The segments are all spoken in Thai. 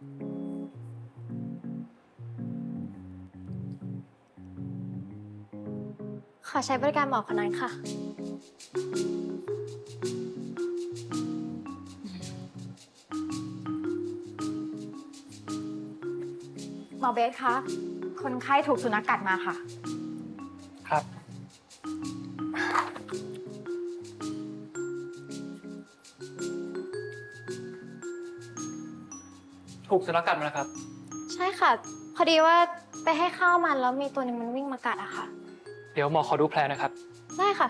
ขอใช้บริการหมอคนนั้นค่ะ หมอเบสคะ คนไข้ถูกสุนัขกัดมาค่ะ ถูกสุนัขกัดมาแล้วครับ ใช่ค่ะ พอดีว่าไปให้ข้าวมันแล้วมีตัวหนึงมันวิ่งมากัดอะค่ะ เดี๋ยวหมอขอดูแผลนะครับ ได้ค่ะ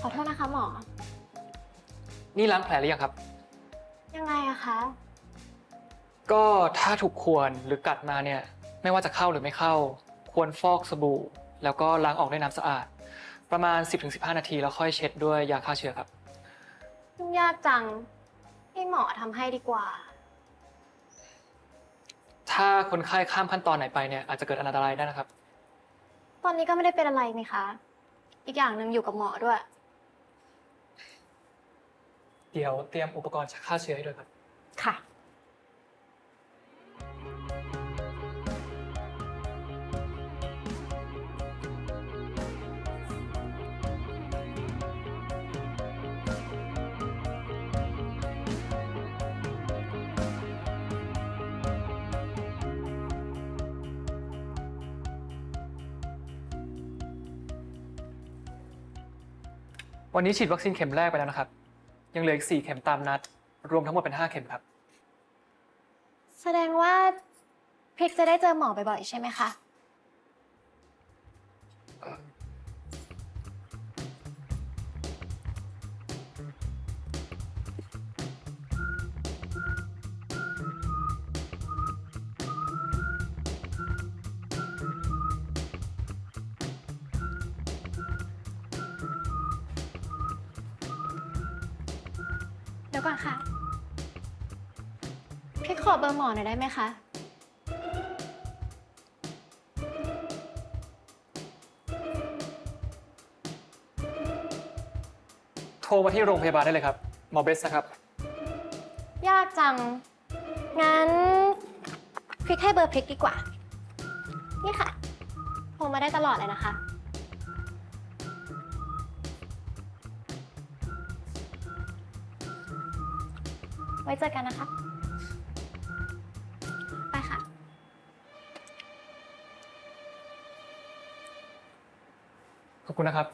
ขอโทษนะคะหมอ นี่ล้างแผลหรือยังครับ ยังไงอะคะ ก็ถ้าถูกข่วนหรือกัดมาเนี่ย ไม่ว่าจะเข้าหรือไม่เข้า ควรฟอกสบู่ แล้วก็ล้างออกด้วยน้ำสะอาด ประมาณ 10-15 นาทีแล้วค่อยเช็ดด้วยยาฆ่าเชื้อครับ ยุ่งยากจัง ให้หมอทำให้ดีกว่า ถ้าคนไข้ข้ามขั้นตอนไหนไปเนี่ยอาจจะเกิดอันตรายได้นะครับ ตอนนี้ก็ไม่ได้เป็นอะไรนี่คะ อีกอย่างหนึ่งอยู่กับหมอด้วย เดี๋ยวเตรียมอุปกรณ์ฆ่าเชื้อให้ด้วยครับ วันนี้ฉีดวัคซีนเข็มแรกไปแล้วนะครับ ยังเหลืออีกสี่เข็มตามนัด รวมทั้งหมดเป็นห้าเข็มครับ แสดงว่าพิกจะได้เจอหมอบ่อยๆใช่ไหมคะ เดี๋ยวก่อนค่ะพี่ขอเบอร์หมอหน่อยได้ไหมคะ โทรมาที่โรงพยาบาลได้เลยครับ หมอเบสนะครับ ยากจัง งั้นพริกให้เบอร์พริกดีกว่า นี่ค่ะ โทรมาได้ตลอดเลยนะคะ ว้เจอกันนะคะ ไปค่ะ ขอบคุณนะครับ